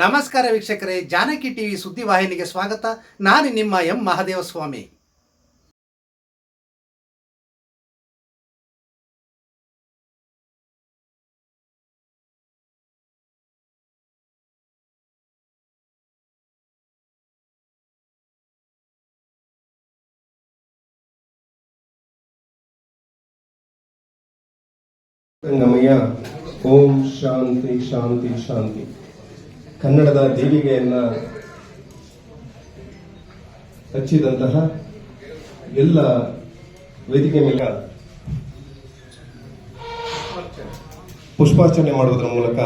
ನಮಸ್ಕಾರ ವೀಕ್ಷಕರೇ, ಜಾನಕಿ ಟಿವಿ ಸುದ್ದಿವಾಹಿನಿಗೆ ಸ್ವಾಗತ. ನಾನು ನಿಮ್ಮ ಎಂ ಮಹದೇವಸ್ವಾಮಿ. ನಮಯ. ಓಂ ಶಾಂತಿ ಶಾಂತಿ ಶಾಂತಿ. ಕನ್ನಡದ ದೇವಿಗೆಯನ್ನ ಹಚ್ಚಿದಂತಹ ಎಲ್ಲ ವೇದಿಕೆ ಮೇಲೆ ಪುಷ್ಪಾರ್ಚನೆ ಮಾಡುವುದರ ಮೂಲಕ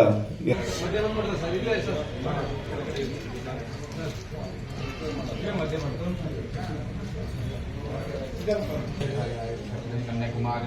ಕನ್ಯಾಕುಮಾರಿ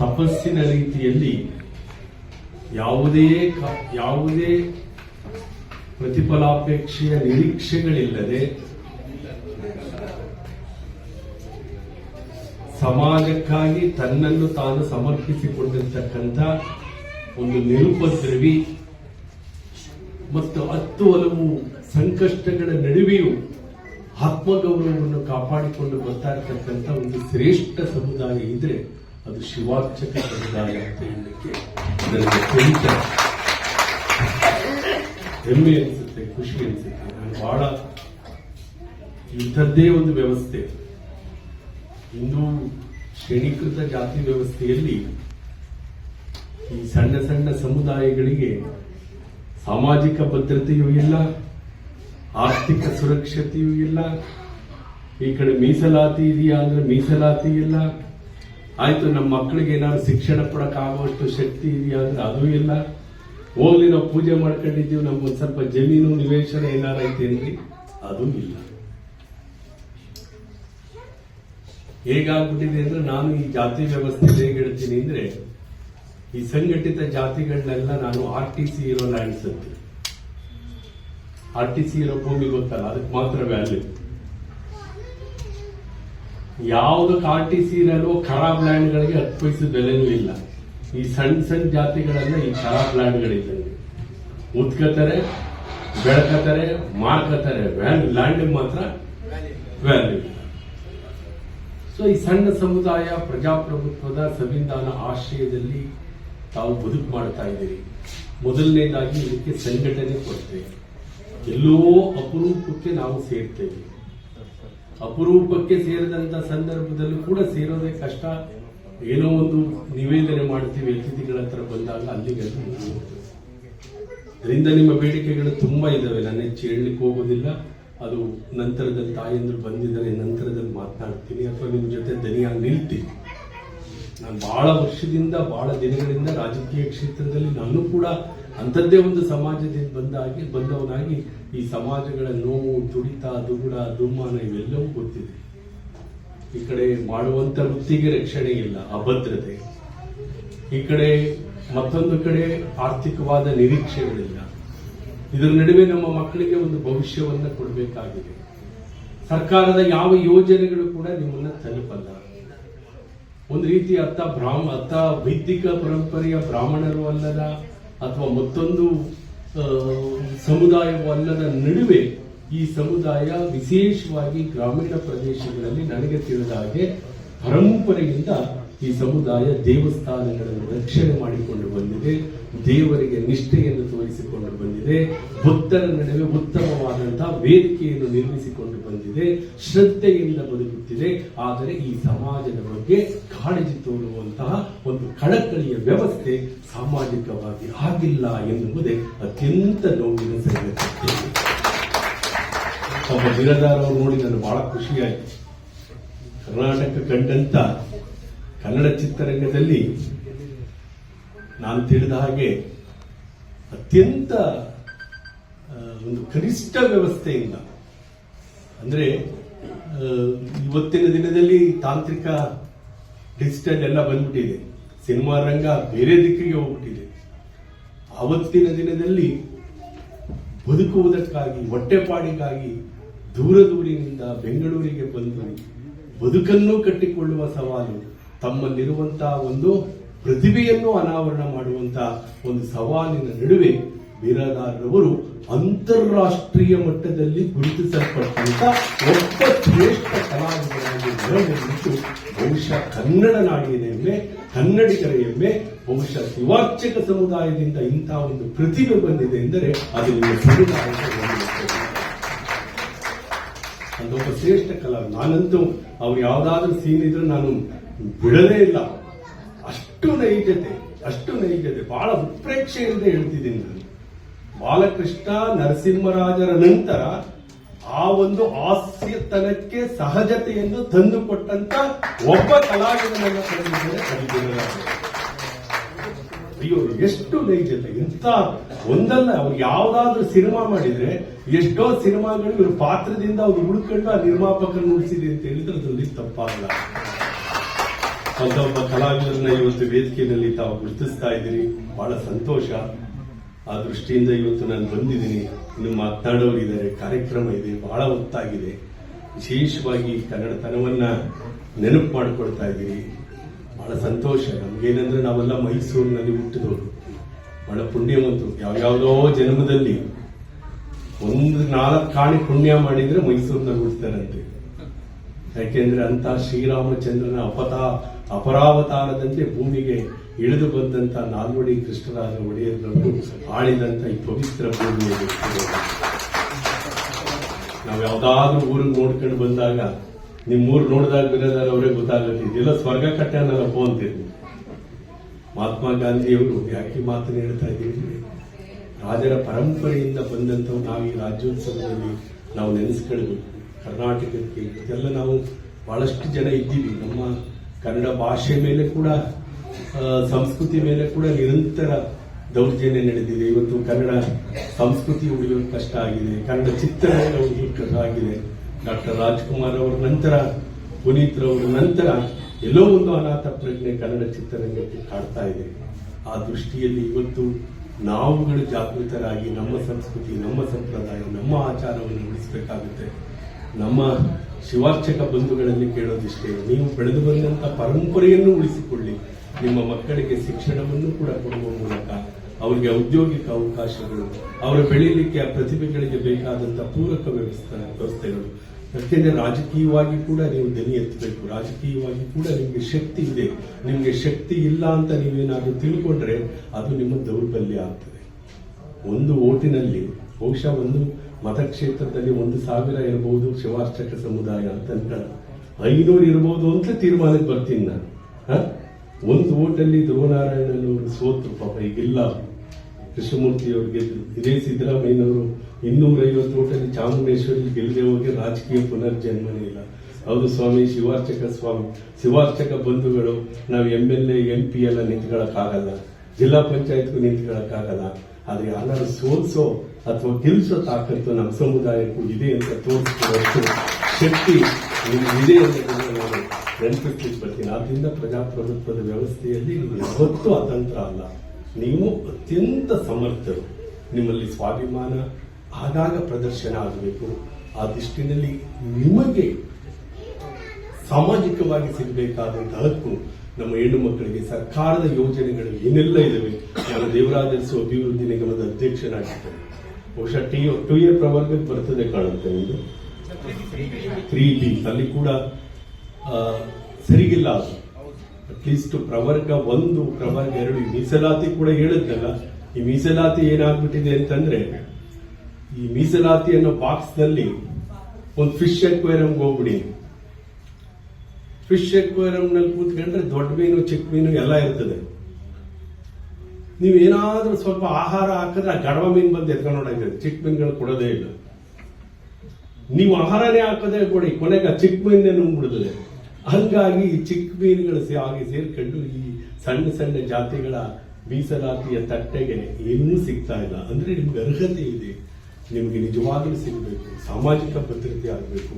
ತಪಸ್ಸಿನ ರೀತಿಯಲ್ಲಿ ಯಾವುದೇ ಯಾವುದೇ ಪ್ರತಿಫಲಾಪೇಕ್ಷೆಯ ನಿರೀಕ್ಷೆಗಳಿಲ್ಲದೆ ಸಮಾಜಕ್ಕಾಗಿ ತನ್ನನ್ನು ತಾನು ಸಮರ್ಪಿಸಿಕೊಂಡಿರ್ತಕ್ಕಂಥ ಒಂದು ನಿರುಪದ್ರವಿ ಮತ್ತು ಹತ್ತು ಹಲವು ಸಂಕಷ್ಟಗಳ ನಡುವೆಯೂ ಆತ್ಮಗೌರವವನ್ನು ಕಾಪಾಡಿಕೊಂಡು ಬರ್ತಾ ಇರ್ತಕ್ಕಂಥ ಒಂದು ಶ್ರೇಷ್ಠ ಸಮುದಾಯ ಇದ್ರೆ ಅದು ಶಿವಾರ್ಚಕ ಸಮುದಾಯ ಅಂತ ಹೇಳಲಿಕ್ಕೆ ನನಗೆ ಹೆಮ್ಮೆ ಅನಿಸುತ್ತೆ, ಖುಷಿ ಅನಿಸುತ್ತೆ. ನಾನು ಬಹಳ ಇಂಥದ್ದೇ ಒಂದು ವ್ಯವಸ್ಥೆ. ಇನ್ನೂ ಶ್ರೇಣೀಕೃತ ಜಾತಿ ವ್ಯವಸ್ಥೆಯಲ್ಲಿ ಈ ಸಣ್ಣ ಸಣ್ಣ ಸಮುದಾಯಗಳಿಗೆ ಸಾಮಾಜಿಕ ಭದ್ರತೆಯೂ ಇಲ್ಲ, ಆರ್ಥಿಕ ಸುರಕ್ಷತೆಯೂ ಇಲ್ಲ, ಈ ಕಡೆ ಮೀಸಲಾತಿ ಇದೆಯಾ ಅಂದ್ರೆ ಮೀಸಲಾತಿ ಇಲ್ಲ. ಆಯ್ತು, ನಮ್ಮ ಮಕ್ಕಳಿಗೆ ಏನಾದ್ರು ಶಿಕ್ಷಣ ಕೊಡಕ್ಕಾಗುವಷ್ಟು ಶಕ್ತಿ ಇದೆಯಾ ಅಂದ್ರೆ ಅದು ಇಲ್ಲ. ಹೋಗ್ಲಿ, ನಾವು ಪೂಜೆ ಮಾಡ್ಕೊಂಡಿದ್ದೀವಿ ನಮ್ಗೊಂದು ಸ್ವಲ್ಪ ಜಮೀನು ನಿವೇಶನ ಏನಾರು? ಐತೇನ್ರಿ ಅದು ಇಲ್ಲ. ಹೇಗಾಗ್ಬಿಟ್ಟಿದೆ ಅಂದ್ರೆ ನಾನು ಈ ಜಾತಿ ವ್ಯವಸ್ಥೆ ಹೇಗೆ ಹೇಳ್ತೀನಿ ಅಂದ್ರೆ, ಈ ಸಂಘಟಿತ ಜಾತಿಗಳನ್ನೆಲ್ಲ ನಾನು ಆರ್ ಟಿ ಸಿ ಇರೋ ಲ್ಯಾಂಡ್ಸ್ ಅಂತ. ಆರ್ ಟಿ ಸಿ ಇರೋ ಭೂಮಿ ಗೊತ್ತಲ್ಲ, ಅದಕ್ಕೆ ಮಾತ್ರ ವ್ಯಾಲ್ಯೂ ಯಾವುದಕ್ಕೆ ಆರ್ ಟಿ ಸಿ ಇರಲ್ವೋ ಖರಾಬ್ ಲ್ಯಾಂಡ್ಗಳಿಗೆ ಹತ್ತು ಪೈಸೆ ಬೆಲೆನೂ ಇಲ್ಲ. ಈ ಸಣ್ಣ ಸಣ್ಣ ಜಾತಿಗಳೆಲ್ಲ ಈ ಖರಾಬ್ ಲ್ಯಾಂಡ್ಗಳಿದ್ದಂಗೆ ಉತ್ಕೋತಾರೆ ಬೆಳ್ಕೋತಾರೆ, ಮಾರ್ಕೋತಾರೆ ಮಾರ್ಕತಾರೆ ಲ್ಯಾಂಡ್ ಮಾತ್ರ ವ್ಯಾಲ್ಯೂ ಸೊ ಈ ಸಣ್ಣ ಸಮುದಾಯ ಪ್ರಜಾಪ್ರಭುತ್ವದ ಸಂವಿಧಾನ ಆಶ್ರಯದಲ್ಲಿ ತಾವು ಬದುಕು ಮಾಡ್ತಾ ಇದ್ದೀರಿ. ಮೊದಲನೇದಾಗಿ ಇದಕ್ಕೆ ಸಂಘಟನೆ ಕೊಡ್ತೇವೆ. ಎಲ್ಲೋ ಅಪರೂಪಕ್ಕೆ ನಾವು ಸೇರ್ತೇವೆ. ಅಪರೂಪಕ್ಕೆ ಸೇರಿದಂತ ಸಂದರ್ಭದಲ್ಲೂ ಕೂಡ ಸೇರೋದೇ ಕಷ್ಟ. ಏನೋ ಒಂದು ನಿವೇದನೆ ಮಾಡ್ತೀವಿ, ಅತಿಥಿಗಳ ಹತ್ರ ಬಂದಾಗ ಅಲ್ಲಿಗೆ. ಅದರಿಂದ ನಿಮ್ಮ ಬೇಡಿಕೆಗಳು ತುಂಬಾ ಇದಾವೆ. ನಾನು ಹೆಚ್ಚು ಹೇಳಲಿಕ್ಕೆ ಹೋಗೋದಿಲ್ಲ. ಅದು ನಂತರದಲ್ಲಿ ತಾಯಂದ್ರು ಬಂದಿದ್ದಾರೆ, ನಂತರದಲ್ಲಿ ಮಾತನಾಡ್ತೀನಿ. ಅಥವಾ ನಿಮ್ಮ ಜೊತೆ ದನಿಯಾಗಿ ನಿಲ್ತೀನಿ. ನಾನು ಬಹಳ ವರ್ಷದಿಂದ, ಬಹಳ ದಿನಗಳಿಂದ ರಾಜಕೀಯ ಕ್ಷೇತ್ರದಲ್ಲಿ ನಾನು ಕೂಡ ಅಂಥದ್ದೇ ಒಂದು ಸಮಾಜದಿಂದ ಬಂದಾಗಿ, ಬಂದವನಾಗಿ ಈ ಸಮಾಜಗಳ ನೋವು, ತುಡಿತ, ದುಗುಡ ದುಮ್ಮಾನ ಇವೆಲ್ಲವೂ ಗೊತ್ತಿದೆ. ಈ ಕಡೆ ಮಾಡುವಂತ ವೃತ್ತಿಗೆ ರಕ್ಷಣೆ ಇಲ್ಲ, ಅಭದ್ರತೆ. ಈ ಕಡೆ ಮತ್ತೊಂದು ಕಡೆ ಆರ್ಥಿಕವಾದ ನಿರೀಕ್ಷೆಗಳಿಲ್ಲ. ಇದರ ನಡುವೆ ನಮ್ಮ ಮಕ್ಕಳಿಗೆ ಒಂದು ಭವಿಷ್ಯವನ್ನ ಕೊಡಬೇಕಾಗಿದೆ. ಸರ್ಕಾರದ ಯಾವ ಯೋಜನೆಗಳು ಕೂಡ ನಿಮ್ಮನ್ನ ತಲುಪಲ್ಲ. ಒಂದು ರೀತಿ ಅತ್ತ ಬ್ರಾಹ್ಮ, ಅತ್ತ ವೈದಿಕ ಪರಂಪರೆಯ ಬ್ರಾಹ್ಮಣರು ಅಲ್ಲದ ಅಥವಾ ಮತ್ತೊಂದು ಸಮುದಾಯವಲ್ಲದ ನಡುವೆ ಈ ಸಮುದಾಯ ವಿಶೇಷವಾಗಿ ಗ್ರಾಮೀಣ ಪ್ರದೇಶಗಳಲ್ಲಿ ನನಗೆ ತಿಳಿದ ಹಾಗೆ ಪರಂಪರೆಯಿಂದ ಈ ಸಮುದಾಯ ದೇವಸ್ಥಾನಗಳನ್ನು ರಕ್ಷಣೆ ಮಾಡಿಕೊಂಡು ಬಂದಿದೆ, ದೇವರಿಗೆ ನಿಷ್ಠೆಯನ್ನು ತೋರಿಸಿಕೊಂಡು ಬಂದಿದೆ, ಭಕ್ತರ ನಡುವೆ ಉತ್ತಮವಾದಂತಹ ವೇದಿಕೆಯನ್ನು ನಿರ್ಮಿಸಿಕೊಂಡು ಬಂದಿದೆ, ಶ್ರದ್ಧೆಯಿಂದ ಬದುಕುತ್ತಿದೆ. ಆದರೆ ಈ ಸಮಾಜದ ಬಗ್ಗೆ ಕಾಳಜಿ ತೋರುವಂತಹ ಒಂದು ಕಳಕಳಿಯ ವ್ಯವಸ್ಥೆ ಸಾಮಾಜಿಕವಾಗಿ ಆಗಿಲ್ಲ ಎನ್ನುವುದೇ ಅತ್ಯಂತ ನೋವಿನ ಸಂಗತಿ. ಒಬ್ಬ ಬಿರದಾರ ನೋಡಿ ನಾನು ಬಹಳ ಖುಷಿಯಾಯಿತು ಕರ್ನಾಟಕ ಕಂಡಂತ ಕನ್ನಡ ಚಿತ್ರರಂಗದಲ್ಲಿ ನಾನು ತಿಳಿದ ಹಾಗೆ ಅತ್ಯಂತ ಒಂದು ಕನಿಷ್ಠ ವ್ಯವಸ್ಥೆಯಿಂದ, ಅಂದ್ರೆ ಇವತ್ತಿನ ದಿನದಲ್ಲಿ ತಾಂತ್ರಿಕ ಡಿಜಿಟಲ್ ಎಲ್ಲ ಬಂದ್ಬಿಟ್ಟಿದೆ. ಸಿನಿಮಾ ರಂಗ ಬೇರೆ ದಿಕ್ಕಿಗೆ ಹೋಗ್ಬಿಟ್ಟಿದೆ. ಆವತ್ತಿನ ದಿನದಲ್ಲಿ ಬದುಕುವುದಕ್ಕಾಗಿ ಹೊಟ್ಟೆಪಾಡಿಗಾಗಿ ದೂರ ದೂರಿನಿಂದ ಬೆಂಗಳೂರಿಗೆ ಬಂದು ಬದುಕನ್ನು ಕಟ್ಟಿಕೊಳ್ಳುವ ಸವಾಲು ತಮ್ಮಲ್ಲಿರುವಂತಹ ಒಂದು ಪ್ರತಿಭೆಯನ್ನು ಅನಾವರಣ ಮಾಡುವಂತಹ ಒಂದು ಸವಾಲಿನ ನಡುವೆ ಬಿರಾದಾರರವರು ಅಂತಾರಾಷ್ಟ್ರೀಯ ಮಟ್ಟದಲ್ಲಿ ಗುರುತಿಸಲ್ಪಟ್ಟಂತ ಒಬ್ಬ ಶ್ರೇಷ್ಠ ಕಲಾವಿದರಾಗಿ ಹೊರಬಂದಿದ್ದು ಬಹುಶಃ ಕನ್ನಡ ನಾಡಿನ ಹೆಮ್ಮೆ ಕನ್ನಡಿಗರ ಹೆಮ್ಮೆ, ಬಹುಶಃ ಶಿವಾರ್ಚಕ ಸಮುದಾಯದಿಂದ ಇಂತಹ ಒಂದು ಪ್ರತಿಭೆ ಬಂದಿದೆ ಎಂದರೆ ಅದು. ಅದೊಬ್ಬ ಶ್ರೇಷ್ಠ ಕಲಾವಿದ ನಾನಂತೂ, ಅವ್ರು ಯಾವ್ದಾದ್ರೂ ಸೀನ್ ಇದ್ರೆ ನಾನು ಬಿಡಲೇ ಇಲ್ಲ. ಅಷ್ಟು ನೈಜತೆ ಅಷ್ಟು ನೈಜತೆ. ಬಹಳ ಉತ್ಪ್ರೇಕ್ಷೆಯಿಂದ ಹೇಳ್ತಿದ್ದೀನಿ ನಾನು. ಬಾಲಕೃಷ್ಣ ನರಸಿಂಹರಾಜರ ನಂತರ ಆ ಒಂದು ಹಾಸ್ಯತನಕ್ಕೆ ಸಹಜತೆಯನ್ನು ತಂದುಕೊಟ್ಟಂತ ಒಬ್ಬ ಕಲಾವಿದನನ್ನ ಕರೆದಿದ್ದಾರೆ. ಅಯ್ಯೋ, ಎಷ್ಟು ನೈಜತೆ. ಎಂತ ಒಂದಲ್ಲ, ಅವ್ರು ಯಾವ್ದಾದ್ರು ಸಿನಿಮಾ ಮಾಡಿದ್ರೆ ಎಷ್ಟೋ ಸಿನಿಮಾಗಳು ಇವರು ಪಾತ್ರದಿಂದ ಅವ್ರು ಉಳ್ಕೊಂಡು ಆ ನಿರ್ಮಾಪಕರು ಉಳಿಸಿದೆ ಅಂತ ಹೇಳಿದ್ರೆ ಅದರಲ್ಲಿ ತಪ್ಪಾಗಲ್ಲ. ಅಂತ ಒಬ್ಬ ಕಲಾವಿದರನ್ನ ಇವತ್ತು ವೇದಿಕೆಯಲ್ಲಿ ತಾವು ಗುರುತಿಸ್ತಾ ಇದ್ದೀರಿ. ಬಹಳ ಸಂತೋಷ. ಆ ದೃಷ್ಟಿಯಿಂದ ಇವತ್ತು ನಾನು ಬಂದಿದ್ದೀನಿ. ಇನ್ನು ಮಾತನಾಡೋರಿದ್ದಾರೆ ಕಾರ್ಯಕ್ರಮ ಇದೆ. ಬಹಳ ಹೊತ್ತಾಗಿದೆ ವಿಶೇಷವಾಗಿ ಕನ್ನಡತನವನ್ನ ನೆನಪು ಮಾಡಿಕೊಳ್ತಾ ಇದ್ದೀರಿ. ಬಹಳ ಸಂತೋಷ. ನಮ್ಗೇನಂದ್ರೆ ನಾವೆಲ್ಲ ಮೈಸೂರಿನಲ್ಲಿ ಹುಟ್ಟಿದವರು. ಬಹಳ ಪುಣ್ಯವಂತರು. ಯಾವ್ಯಾವುದೋ ಜನ್ಮದಲ್ಲಿ ಒಂದು ನಾಲ್ಕು ಕಾಣಿ ಪುಣ್ಯ ಮಾಡಿದ್ರೆ ಮೈಸೂರಿನಲ್ಲಿ ಹುಡ್ತಾರಂತೆ ಯಾಕೆಂದ್ರೆ ಅಂತ ಶ್ರೀರಾಮಚಂದ್ರನ ಅಪತ ಅಪರಾವತಾರದಂತೆ ಭೂಮಿಗೆ ಇಳಿದು ಬಂದಂತ ನಾಲ್ವಡಿ ಕೃಷ್ಣರಾಜ ಒಡೆಯರನ್ನು ಆಳಿದಂತ ಈ ಪವಿತ್ರ ಭೂಮಿಯಲ್ಲಿ ನಾವು ಯಾವ್ದಾದ್ರು ಊರಿಗೆ ನೋಡ್ಕೊಂಡು ಬಂದಾಗ ನಿಮ್ ಊರು ನೋಡಿದಾಗ ಬಿರೋದಾರ ಅವರೇ ಗೊತ್ತಾಗುತ್ತೆ. ಇದೆಲ್ಲ ಸ್ವರ್ಗ ಕಟ್ಟಾನಲ್ಲಪ್ಪ ಅಂತೀರಿ ಮಹಾತ್ಮ ಗಾಂಧಿಯವರು ಯಾಕೆ ಮಾತನ್ನ ಹೇಳ್ತಾ ಇದ್ದೀವಿ ರಾಜರ ಪರಂಪರೆಯಿಂದ ಬಂದಂಥವು ನಾವು ಈ ರಾಜ್ಯೋತ್ಸವದಲ್ಲಿ ನಾವು ನೆನೆಸ್ಕೊಳ್ಬೇಕು. ಕರ್ನಾಟಕಕ್ಕೆ ಇದೆಲ್ಲ ನಾವು ಬಹಳಷ್ಟು ಜನ ಇದ್ದೀವಿ. ನಮ್ಮ ಕನ್ನಡ ಭಾಷೆ ಮೇಲೆ ಕೂಡ ಸಂಸ್ಕೃತಿ ಮೇಲೆ ಕೂಡ ನಿರಂತರ ದೌರ್ಜನ್ಯ ನಡೆದಿದೆ. ಇವತ್ತು ಕನ್ನಡ ಸಂಸ್ಕೃತಿ ಉಳಿಯೋದು ಕಷ್ಟ ಆಗಿದೆ. ಕನ್ನಡ ಚಿತ್ರರಂಗ ಉಳಿಯೋದು ಕಷ್ಟ ಆಗಿದೆ. ಡಾಕ್ಟರ್ ರಾಜ್ಕುಮಾರ್ ಅವರ ನಂತರ, ಪುನೀತ್ ರವರ ನಂತರ ಎಲ್ಲೋ ಒಂದು ಅನಾಥ ಪ್ರಜ್ಞೆ ಕನ್ನಡ ಚಿತ್ರರಂಗಕ್ಕೆ ಕಾಡ್ತಾ ಇದೆ. ಆ ದೃಷ್ಟಿಯಲ್ಲಿ ಇವತ್ತು ನಾವುಗಳು ಜಾಗೃತರಾಗಿ ನಮ್ಮ ಸಂಸ್ಕೃತಿ, ನಮ್ಮ ಸಂಪ್ರದಾಯ, ನಮ್ಮ ಆಚಾರವನ್ನು ಉಳಿಸಬೇಕಾಗುತ್ತೆ. ನಮ್ಮ ಶಿವಾರ್ಚಕ ಬಂಧುಗಳಲ್ಲಿ ಕೇಳೋದಿಷ್ಟೇ ನೀವು ಬೆಳೆದು ಬಂದಂತ ಪರಂಪರೆಯನ್ನು ಉಳಿಸಿಕೊಳ್ಳಿ. ನಿಮ್ಮ ಮಕ್ಕಳಿಗೆ ಶಿಕ್ಷಣವನ್ನು ಕೂಡ ಕೊಡುವ ಮೂಲಕ ಅವರಿಗೆ ಔದ್ಯೋಗಿಕ ಅವಕಾಶಗಳು, ಅವರು ಬೆಳೆಯಲಿಕ್ಕೆ ಆ ಪ್ರತಿಭೆಗಳಿಗೆ ಬೇಕಾದಂತ ಪೂರಕ ವ್ಯವಸ್ಥೆ ವ್ಯವಸ್ಥೆಗಳು. ಯಾಕೆಂದ್ರೆ ರಾಜಕೀಯವಾಗಿ ಕೂಡ ನೀವು ದನಿ ಎತ್ತಬೇಕು. ರಾಜಕೀಯವಾಗಿ ಕೂಡ ನಿಮಗೆ ಶಕ್ತಿ ಇದೆ. ನಿಮಗೆ ಶಕ್ತಿ ಇಲ್ಲ ಅಂತ ನೀವೇನಾದ್ರೂ ತಿಳ್ಕೊಂಡ್ರೆ ಅದು ನಿಮ್ಮ ದೌರ್ಬಲ್ಯ ಆಗ್ತದೆ. ಒಂದು ಓಟಿನಲ್ಲಿ ಬಹುಶಃ ಒಂದು ಮತಕ್ಷೇತ್ರದಲ್ಲಿ ಒಂದು ಸಾವಿರ ಇರಬಹುದು ಶಿವಾರ್ಚಕ ಸಮುದಾಯ ಅಂತಂತ. ಐನೂರು ಇರಬಹುದು ಅಂತ ತೀರ್ಮಾನಕ್ಕೆ ಬರ್ತೀನಿ ನಾನು? ಒಂದು ಓಟಲ್ಲಿ ಧ್ರುವನಾರಾಯಣನವರು ಸೋತರು ಪಾಪ, ಈಗಿಲ್ಲ ಕೃಷ್ಣಮೂರ್ತಿಯವರು ಗೆದ್ರು ಇದೇ ಸಿದ್ದರಾಮಯ್ಯನವರು ಇನ್ನೂರೈವತ್ತು ಓಟಲ್ಲಿ ಚಾಮುಂಡೇಶ್ವರಿ ಗೆಲ್ಲದೆ ಹೋಗಿ ರಾಜಕೀಯ ಪುನರ್ಜನ್ಮನೇ ಇಲ್ಲ. ಹೌದು ಸ್ವಾಮಿ ಶಿವಾರ್ಚಕ ಸ್ವಾಮಿ ಶಿವಾರ್ಚಕ ಬಂಧುಗಳು, ನಾವು M L A, M P ಎಲ್ಲ ನಿಂತ್ಕೊಳ್ಳೋಕ್ಕಾಗಲ್ಲ ಜಿಲ್ಲಾ ಪಂಚಾಯತ್ಗೂ ನಿಂತ್ಕೊಳ್ಳೋಕ್ಕಾಗಲ್ಲ ಆದರೆ ಯಾರು ಸೋಲ್ಸೋ ಅಥವಾ ಗೆಲ್ಸೋ ತಾಕತ್ತು ನಮ್ಮ ಸಮುದಾಯಕ್ಕೂ ಇದೆ ಅಂತ ತೋರಿಸುವಷ್ಟು ಶಕ್ತಿ ಇದೆ ಅಂತ ನಾನು ನೆನಪಿಸ್ಲಿಕ್ಕೆ ಬರ್ತೀನಿ ಆದ್ರಿಂದ ಪ್ರಜಾಪ್ರಭುತ್ವದ ವ್ಯವಸ್ಥೆಯಲ್ಲಿ ಯಾವತ್ತೂ ಅತಂತ್ರ ಅಲ್ಲ. ನೀವು ಅತ್ಯಂತ ಸಮರ್ಥರು. ನಿಮ್ಮಲ್ಲಿ ಸ್ವಾಭಿಮಾನ ಆಗಾಗ ಪ್ರದರ್ಶನ ಆಗಬೇಕು. ಆ ದೃಷ್ಟಿನಲ್ಲಿ ನಿಮಗೆ ಸಾಮಾಜಿಕವಾಗಿ ಸಿಗಬೇಕಾದಂತಹ ಹಕ್ಕು ನಮ್ಮ ಹೆಣ್ಣು ಮಕ್ಕಳಿಗೆ ಸರ್ಕಾರದ ಯೋಜನೆಗಳು ಏನೆಲ್ಲ ಇದಾವೆ ನಾನು ದೇವರಾಜ ಅರಸು ಅಭಿವೃದ್ಧಿ ನಿಗಮದ ಅಧ್ಯಕ್ಷನಾಗಿದ್ದೇನೆ ಬಹುಶಃ ಟಿ, ಟು ಇಯರ್ ಪ್ರವರ್ಗ ಬರ್ತದೆ ಕಾಣುತ್ತೆ ಒಂದು ತ್ರೀ ಬಿ ಅಲ್ಲಿ ಕೂಡ ಸರಿಗಿಲ್ಲ ಅದು. ಅಟ್ಲೀಸ್ಟ್ ಪ್ರವರ್ಗ ಒಂದು, ಪ್ರವರ್ಗ ಎರಡು. ಈ ಮೀಸಲಾತಿ ಕೂಡ ಹೇಳಿದ್ನಲ್ಲ ಈ ಮೀಸಲಾತಿ ಏನಾಗ್ಬಿಟ್ಟಿದೆ ಅಂತಂದ್ರೆ, ಈ ಮೀಸಲಾತಿ ಅನ್ನೋ ಬಾಕ್ಸ್ನಲ್ಲಿ ಒಂದು ಫಿಶ್ ಅಕ್ವೇರಿಯಂ ಹೋಗ್ಬಿಡಿ. ಫಿಶ್ ಎಕ್ವೇರಿಯಂ ನಲ್ಲಿ ಕೂತ್ಕೊಂಡ್ರೆ ದೊಡ್ಡ ಮೀನು, ಚಿಕ್ಕ ಮೀನು ಎಲ್ಲ ಇರ್ತದೆ. ನೀವು ಏನಾದ್ರೂ ಸ್ವಲ್ಪ ಆಹಾರ ಹಾಕಿದ್ರೆ ಆ ಗಡವ ಮೀನು ಬಂದು ಎತ್ಕೊಂಡು ನೋಡಂಗಿದೆ ಚಿಕ್ಕ ಮೀನುಗಳು ಕೊಡೋದೇ ಇಲ್ಲ. ನೀವು ಆಹಾರನೇ ಹಾಕೋದೇ ಕೊಡಿ. ಕೊನೆಗೆ ಚಿಕ್ಕ ಮೀನೇ ನುಂಗ್ಬಿಡ್ತದೆ ಹಂಗಾಗಿ ಈ ಚಿಕ್ಕ ಮೀನುಗಳು ಆಗಿ ಸೇರ್ಕೊಂಡು ಈ ಸಣ್ಣ ಸಣ್ಣ ಜಾತಿಗಳ ಮೀಸಲಾತಿಯ ತಟ್ಟೆಗೆ ಏನೂ ಸಿಗ್ತಾ ಇಲ್ಲ. ಅಂದ್ರೆ ನಿಮ್ಗೆ ಅರ್ಹತೆ ಇದೆ. ನಿಮಗೆ ನಿಜವಾಗಲೂ ಸಿಗಬೇಕು. ಸಾಮಾಜಿಕ ಭದ್ರತೆ ಆಗಬೇಕು.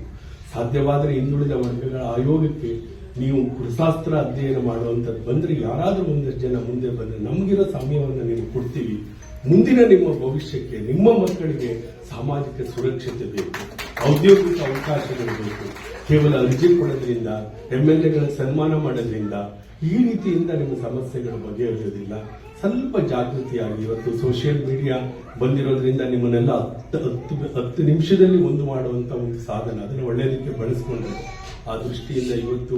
ಸಾಧ್ಯವಾದರೆ ಹಿಂದುಳಿದ ವರ್ಗಗಳ ಆಯೋಗಕ್ಕೆ ನೀವು ಕೃಷಾಸ್ತ್ರ ಅಧ್ಯಯನ ಮಾಡುವಂಥದ್ದು ಬಂದ್ರೆ ಯಾರಾದ್ರೂ ಒಂದಷ್ಟು ಜನ ಮುಂದೆ ಬಂದ್ರೆ ನಮಗಿರೋ ಸಮಯವನ್ನು ನೀವು ಕೊಡ್ತೀವಿ. ಮುಂದಿನ ನಿಮ್ಮ ಭವಿಷ್ಯಕ್ಕೆ, ನಿಮ್ಮ ಮಕ್ಕಳಿಗೆ ಸಾಮಾಜಿಕ ಸುರಕ್ಷತೆ ಬೇಕು. ಔದ್ಯೋಗಿಕ ಅವಕಾಶಗಳು ಬೇಕು. ಕೇವಲ ಅರ್ಜಿ ಕೊಡೋದ್ರಿಂದ ಎಂ ಎಲ್ ಎಗಳ ಸನ್ಮಾನ ಮಾಡೋದ್ರಿಂದ ಈ ರೀತಿಯಿಂದ ನಿಮ್ಮ ಸಮಸ್ಯೆಗಳು ಬಗೆಹರಿಯೋದಿಲ್ಲ. ಸ್ವಲ್ಪ ಜಾಗೃತಿಯಾಗಿ ಇವತ್ತು ಸೋಷಿಯಲ್ ಮೀಡಿಯಾ ಬಂದಿರೋದ್ರಿಂದ ನಿಮ್ಮನ್ನೆಲ್ಲ ಹತ್ತು ಹತ್ತು ಹತ್ತು ನಿಮಿಷದಲ್ಲಿ ಒಂದು ಮಾಡುವಂಥ ಒಂದು ಸಾಧನ. ಅದನ್ನು ಒಳ್ಳೆಯದಕ್ಕೆ ಬಳಸ್ಕೊಂಡ್ರೆ ಆ ದೃಷ್ಟಿಯಿಂದ ಇವತ್ತು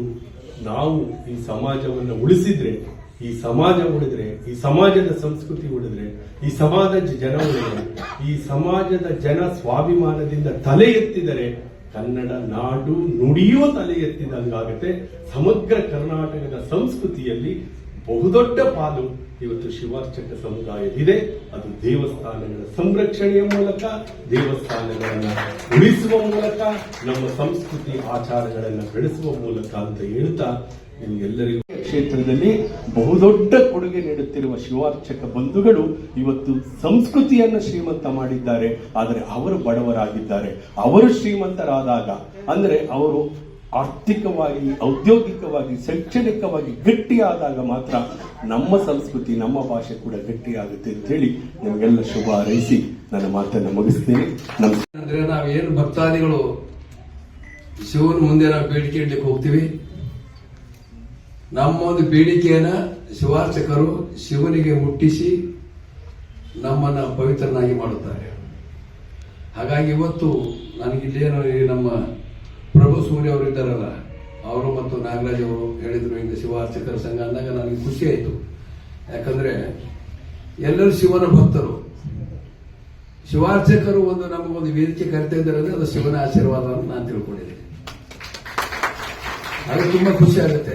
ನಾವು ಈ ಸಮಾಜವನ್ನು ಉಳಿಸಿದ್ರೆ, ಈ ಸಮಾಜ ಉಳಿದ್ರೆ, ಈ ಸಮಾಜದ ಸಂಸ್ಕೃತಿ ಉಳಿದ್ರೆ, ಈ ಸಮಾಜದ ಜನ ಉಳಿದ್ರೆ, ಈ ಸಮಾಜದ ಜನ ಸ್ವಾಭಿಮಾನದಿಂದ ತಲೆ ಎತ್ತಿದರೆ ಕನ್ನಡ ನಾಡು ನುಡಿಯೋ ತಲೆ ಎತ್ತಿದಂಗಾಗುತ್ತೆ. ಸಮಗ್ರ ಕರ್ನಾಟಕದ ಸಂಸ್ಕೃತಿಯಲ್ಲಿ ಬಹುದೊಡ್ಡ ಪಾಲು ಇವತ್ತು ಶಿವಾರ್ಚಕ ಸಮುದಾಯವಿದೆ ಅದು ದೇವಸ್ಥಾನಗಳ ಸಂರಕ್ಷಣೆಯ ಮೂಲಕ, ದೇವಸ್ಥಾನಗಳನ್ನು ಉಳಿಸುವ ಮೂಲಕ, ನಮ್ಮ ಸಂಸ್ಕೃತಿ ಆಚಾರಗಳನ್ನ ಬೆಳೆಸುವ ಮೂಲಕ ಅಂತ ಹೇಳ್ತಾ ನಿಮ್ಗೆಲ್ಲರಿಗೂ ಕ್ಷೇತ್ರದಲ್ಲಿ ಬಹುದೊಡ್ಡ ಕೊಡುಗೆ ನೀಡುತ್ತಿರುವ ಶಿವಾರ್ಚಕ ಬಂಧುಗಳು ಇವತ್ತು ಸಂಸ್ಕೃತಿಯನ್ನು ಶ್ರೀಮಂತ ಮಾಡಿದ್ದಾರೆ. ಆದರೆ ಅವರು ಬಡವರಾಗಿದ್ದಾರೆ. ಅವರು ಶ್ರೀಮಂತರಾದಾಗ, ಅಂದ್ರೆ ಅವರು ಆರ್ಥಿಕವಾಗಿ, ಔದ್ಯೋಗಿಕವಾಗಿ, ಶೈಕ್ಷಣಿಕವಾಗಿ ಗಟ್ಟಿಯಾದಾಗ ಮಾತ್ರ ನಮ್ಮ ಸಂಸ್ಕೃತಿ, ನಮ್ಮ ಭಾಷೆ ಕೂಡ ಗಟ್ಟಿಯಾಗುತ್ತೆ ಅಂತ ಹೇಳಿ ನಿಮಗೆಲ್ಲ ಶುಭ ಹಾರೈಸಿ ನನ್ನ ಮಾತನ್ನು ಮುಗಿಸ್ತೇನೆ. ಅಂದ್ರೆ ನಾವೇನು ಭಕ್ತಾದಿಗಳು ಶಿವನ ಮುಂದೆ ನಾವು ಬೇಡಿಕೆ ಇಡ್ಲಿಕ್ಕೆ ಹೋಗ್ತೀವಿ. ನಮ್ಮ ಒಂದು ಬೇಡಿಕೆಯನ್ನ ಶಿವಾರ್ಚಕರು ಶಿವನಿಗೆ ಮುಟ್ಟಿಸಿ ನಮ್ಮನ್ನ ಪವಿತ್ರನಾಗಿ ಮಾಡುತ್ತಾರೆ. ಹಾಗಾಗಿ ಇವತ್ತು ನನಗಿಲ್ಲೇನು ನಮ್ಮ ಪ್ರಭು ಸೂರ್ಯ ಅವರು ಇದ್ದಾರಲ್ಲ, ಅವರು ಮತ್ತು ನಾಗರಾಜ್ ಅವರು ಹೇಳಿದ್ರು ಹಿಂಗೆ ಶಿವಾರ್ಚಕರ ಸಂಘ ಅಂದಾಗ ನನಗೆ ಖುಷಿ ಆಯಿತು. ಯಾಕಂದ್ರೆ ಎಲ್ಲರೂ ಶಿವನ ಭಕ್ತರು. ಶಿವಾರ್ಚಕರು ಒಂದು ನಮಗೊಂದು ವೇದಿಕೆ ಕರಿತಾ ಇದ್ದಾರೆ ಅಂದ್ರೆ ಅದು ಶಿವನ ಆಶೀರ್ವಾದ ಅಂತ ನಾನು ತಿಳ್ಕೊಂಡಿದ್ದೀನಿ. ಅದು ತುಂಬಾ ಖುಷಿ ಆಗುತ್ತೆ.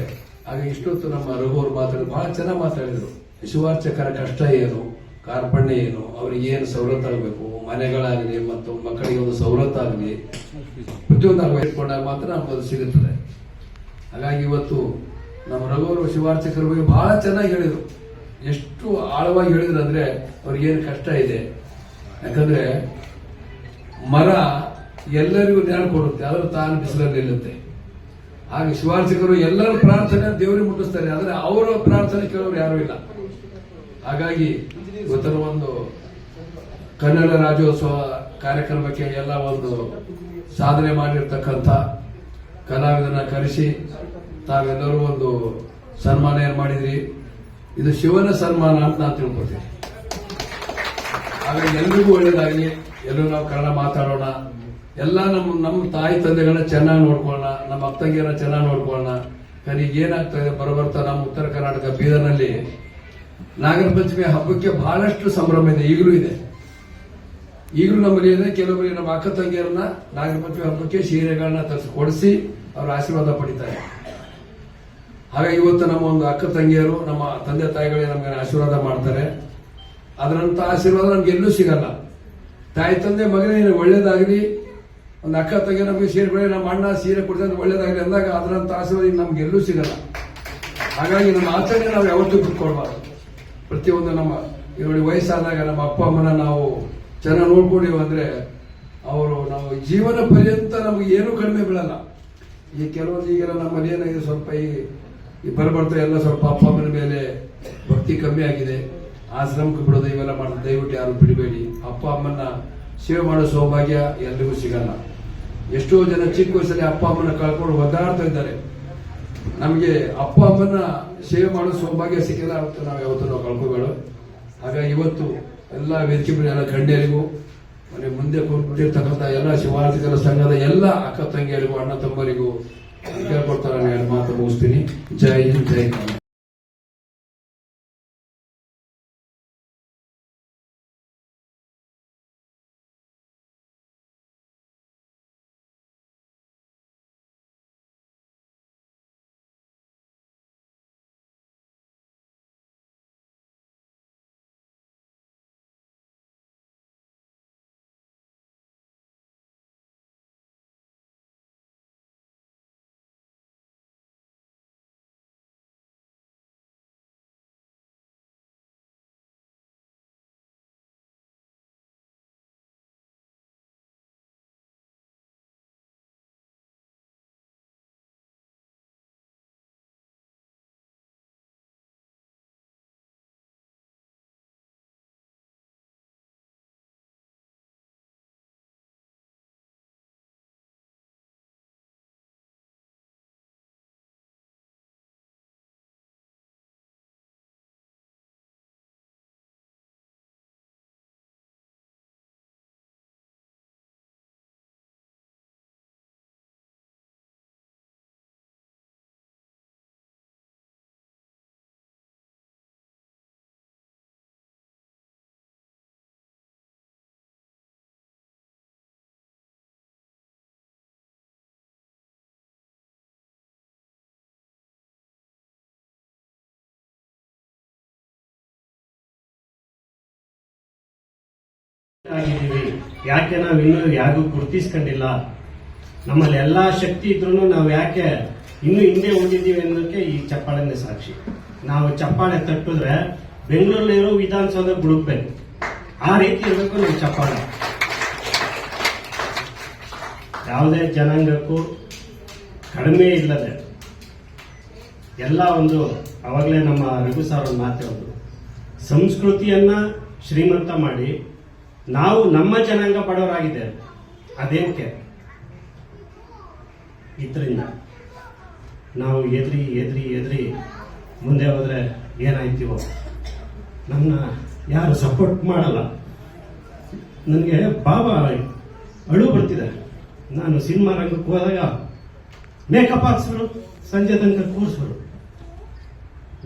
ಆಗ ಇಷ್ಟೊತ್ತು ನಮ್ಮ ರಘು ಅವರು ಮಾತಾಡಿದ್ರು, ಬಹಳ ಚೆನ್ನಾಗಿ ಮಾತಾಡಿದ್ರು. ಶಿವಾರ್ಚಕರ ಕಷ್ಟ ಏನು, ಕಾರ್ಪಣ್ಯ ಏನು, ಅವ್ರಿಗೆ ಏನು ಸವಲತ್ತು ಆಗಬೇಕು, ಮನೆಗಳಾಗಲಿ ಮತ್ತು ಮಕ್ಕಳಿಗೆ ಒಂದು ಸವಲತ್ತಾಗಲಿ ಪ್ರತಿಯೊಂದು ನಾವು ಮಾತ್ರ ನಮ್ಗೆ ಅದು ಸಿಗುತ್ತದೆ. ಹಾಗಾಗಿ ಇವತ್ತು ನಮ್ಮ ರಘುವರು ಶಿವಾರ್ಚಕರ ಬಗ್ಗೆ ಬಹಳ ಚೆನ್ನಾಗಿ ಹೇಳಿದ್ರು. ಎಷ್ಟು ಆಳವಾಗಿ ಹೇಳಿದ್ರು ಅಂದ್ರೆ ಅವ್ರಿಗೇನು ಕಷ್ಟ ಇದೆ. ಯಾಕಂದ್ರೆ ಮರ ಎಲ್ಲರಿಗೂ ನೆರಳು ಕೊಡುತ್ತೆ, ಆದರೂ ತಾನು ಬಿಸಿಲಲ್ಲಿ ನಿಲ್ಲುತ್ತೆ. ಹಾಗೆ ಶಿವಾರ್ಚಕರು ಎಲ್ಲರ ಪ್ರಾರ್ಥನೆ ದೇವರಿಗೆ ಮುಟ್ಟಿಸ್ತಾರೆ, ಆದ್ರೆ ಅವರ ಪ್ರಾರ್ಥನೆ ಕೇಳೋರು ಯಾರು ಇಲ್ಲ. ಹಾಗಾಗಿ ಇವತ್ತಿನ ಒಂದು ಕನ್ನಡ ರಾಜ್ಯೋತ್ಸವ ಕಾರ್ಯಕ್ರಮಕ್ಕೆ ಎಲ್ಲ ಒಂದು ಸಾಧನೆ ಮಾಡಿರ್ತಕ್ಕಂಥ ಕಲಾವಿದನ ಕರೆಸಿ ತಾವೆಲ್ಲರೂ ಒಂದು ಸನ್ಮಾನ ಏನು ಮಾಡಿದ್ರಿ? ಇದು ಶಿವನ ಸನ್ಮಾನ ಅಂತ ನಾನು ತಿಳ್ಕೊತೀನಿ ಹಾಗಾಗಿ ಎಲ್ರಿಗೂ ಒಳ್ಳೇದಾಗಲಿ. ಎಲ್ಲರೂ ನಾವು ಕನ್ನಡ ಮಾತಾಡೋಣ. ಎಲ್ಲ ನಮ್ಮ ನಮ್ಮ ತಾಯಿ ತಂದೆಗಳನ್ನ ಚೆನ್ನಾಗಿ ನೋಡ್ಕೊಳ್ಳೋಣ. ನಮ್ಮ ಅಕ್ಕಂಗಿಯರನ್ನ ಚೆನ್ನಾಗಿ ನೋಡ್ಕೊಳ್ಳೋಣ. కానీ ಏನಾಗ್ತಾ ಇದೆ, ಬರಬರ್ತಾ ನಮ್ಮ ಉತ್ತರ ಕರ್ನಾಟಕ ಬೀದರ್ನಲ್ಲಿ ನಾಗರ ಪಂಚಮಿ ಹಬ್ಬಕ್ಕೆ ಬಹಳಷ್ಟು ಸಂಭ್ರಮ ಇದೆ, ಈಗಲೂ ಇದೆ. ಈಗಲೂ ನಮ್ಮಲ್ಲಿ ಇದೆ ಕೆಲವೊಬ್ಬರಿಗೆ ನಮ್ಮ ಅಕ್ಕ ತಂಗಿಯರನ್ನ ನಾಗರಪಂಚಮಿ ಹಬ್ಬಕ್ಕೆ ಸೀರೆಗಳನ್ನ ತರಿಸಿ ಕೊಡಿಸಿ ಅವರು ಆಶೀರ್ವಾದ ಪಡಿತಾರೆ. ಹಾಗಾಗಿ ಇವತ್ತು ನಮ್ಮ ಒಂದು ಅಕ್ಕ ತಂಗಿಯರು, ನಮ್ಮ ತಂದೆ ತಾಯಿಗಳೇ ನಮಗೆ ಆಶೀರ್ವಾದ ಮಾಡ್ತಾರೆ. ಅದರಂತ ಆಶೀರ್ವಾದ ನಮ್ಗೆ ಎಲ್ಲೂ ಸಿಗಲ್ಲ. ತಾಯಿ, ತಂದೆ, ಮಗನೇ ಒಳ್ಳೇದಾಗಲಿ, ಒಂದು ಅಕ್ಕ ತಂಗಿ ನಮಗೆ ಸೀರೆ ಕೊಡಿ ನಮ್ಮ ಅಣ್ಣ ಸೀರೆ ಕೊಡ್ತಾರೆ ಒಳ್ಳೇದಾಗಲಿ ಅಂದಾಗ ಅದರಂತ ಆಶೀರ್ವಾದ ನಮ್ಗೆ ಎಲ್ಲೂ ಸಿಗಲ್ಲ. ಹಾಗಾಗಿ ನಮ್ಮ ಆಚರಣೆ ನಾವು ಯಾವತ್ತೂ ಬಿಟ್ಕೊಳ್ಬಾರ್ದು ಪ್ರತಿಯೊಂದು ನಮ್ಮ ನೋಡಿ ವಯಸ್ಸಾದಾಗ ನಮ್ಮ ಅಪ್ಪ, ಅಮ್ಮನ ನಾವು ಚೆನ್ನಾಗಿ ನೋಡ್ಕೊಂಡಿವ ಅಂದ್ರೆ ಅವರು ನಾವು ಜೀವನ ಪರ್ಯಂತ ನಮಗೆ ಏನೂ ಕಡಿಮೆ ಬೀಳಲ್ಲ. ಈ ಕೆಲವೊಂದು ಈಗೆಲ್ಲ ನಮ್ಮ ಏನಾಗಿದೆ ಸ್ವಲ್ಪ ಈ ಈ ಎಲ್ಲ ಸ್ವಲ್ಪ ಅಪ್ಪ ಅಮ್ಮನ ಮೇಲೆ ಭಕ್ತಿ ಕಮ್ಮಿ ಆಗಿದೆ. ಆಶ್ರಮಕ್ಕೆ ಬಿಡೋದು ಇವೆಲ್ಲ ಮಾಡೋದು ದಯವಿಟ್ಟು ಯಾರು ಬಿಡಬೇಡಿ. ಅಪ್ಪ ಅಮ್ಮನ ಸೇವೆ ಮಾಡೋ ಸೌಭಾಗ್ಯ ಎಲ್ರಿಗೂ ಸಿಗಲ್ಲ. ಎಷ್ಟೋ ಜನ ಚಿಕ್ಕ ವಯಸ್ಸಲ್ಲಿ ಅಪ್ಪ ಅಮ್ಮನ ಕಳ್ಕೊಂಡು ಒದ್ದಾಡ್ತಾ ಇದ್ದಾರೆ. ನಮಗೆ ಅಪ್ಪ ಅಮ್ಮನ ಸೇವೆ ಮಾಡೋ ಸೌಭಾಗ್ಯ ಸಿಕ್ಕಿಲ್ಲ ಅಂತ ನಾವು ಯಾವತ್ತೂ ನಾವು ಕಳ್ಕೋಬೇಡ. ಹಾಗಾಗಿ ಇವತ್ತು ಎಲ್ಲ ವೇದಿಕೆ ಮೇಲೆ ಎಲ್ಲ ಗಣ್ಯರಿಗೂ, ಮನೆ ಮುಂದೆ ಕೊಟ್ಟಿರ್ತಕ್ಕಂಥ ಎಲ್ಲ ಶಿವಾರ್ಥಿಕರ ಸಂಘದ ಎಲ್ಲ ಅಕ್ಕ ತಂಗಿಯರಿಗೂ, ಅಣ್ಣ ತಮ್ಮರಿಗೂ ಕೇಳ್ಕೊಡ್ತಾರೆ ಎರಡು ಮಾತು ಮುಗಿಸ್ತೀನಿ. ಜೈ ಹಿಂದ್, ಜೈ ಯಾಕೆ ನಾವು ಇನ್ನೂ ಯಾರಿಗೂ ಗುರುತಿಸ್ಕೊಂಡಿಲ್ಲ? ನಮ್ಮಲ್ಲಿ ಎಲ್ಲಾ ಶಕ್ತಿ ಇದ್ರೂ ನಾವು ಯಾಕೆ ಇನ್ನೂ ಹಿಂದೆ ಉಳಿದಿದ್ದೀವಿ ಅನ್ನೋದಕ್ಕೆ ಈ ಚಪ್ಪಾಳೆನೇ ಸಾಕ್ಷಿ. ನಾವು ಚಪ್ಪಾಳೆ ತಟ್ಟಿದ್ರೆ ಬೆಂಗಳೂರಲ್ಲಿರೋ ವಿಧಾನಸೌಧ ಗುಡುಕ್ಬೇಕು ಆ ರೀತಿ ಇರಬೇಕು ನಮ್ಮ ಚಪ್ಪಾಳೆ. ಯಾವುದೇ ಜನಾಂಗಕ್ಕೂ ಕಡಿಮೆ ಇಲ್ಲದೆ ಎಲ್ಲ ಒಂದು ಅವಾಗಲೇ ನಮ್ಮ ರಘು ಸರ್ ಒಂದು ಮಾತು ಹೇಳಿದ್ರು ಸಂಸ್ಕೃತಿಯನ್ನ ಶ್ರೀಮಂತ ಮಾಡಿ ನಾವು ನಮ್ಮ ಜನಾಂಗ ಬಡವರಾಗಿದೆ ಅದೇಕೆ ಇದರಿಂದ. ನಾವು ಎದ್ರಿ ಎದ್ರಿ ಎದ್ರಿ ಮುಂದೆ ಹೋದ್ರೆ ಏನಾಯ್ತೀವೋ? ನನ್ನ ಯಾರು ಸಪೋರ್ಟ್ ಮಾಡಲ್ಲ. ನನಗೆ ಬಾಬಾ ಅಳು ಬರ್ತಿದೆ. ನಾನು ಸಿನಿಮಾ ರಂಗಕ್ಕೆ ಹೋದಾಗ ಮೇಕಪ್ ಹಾಕ್ಸ್ರು ಸಂಜೆ ತನಕ ಕೂರಿಸ್ರು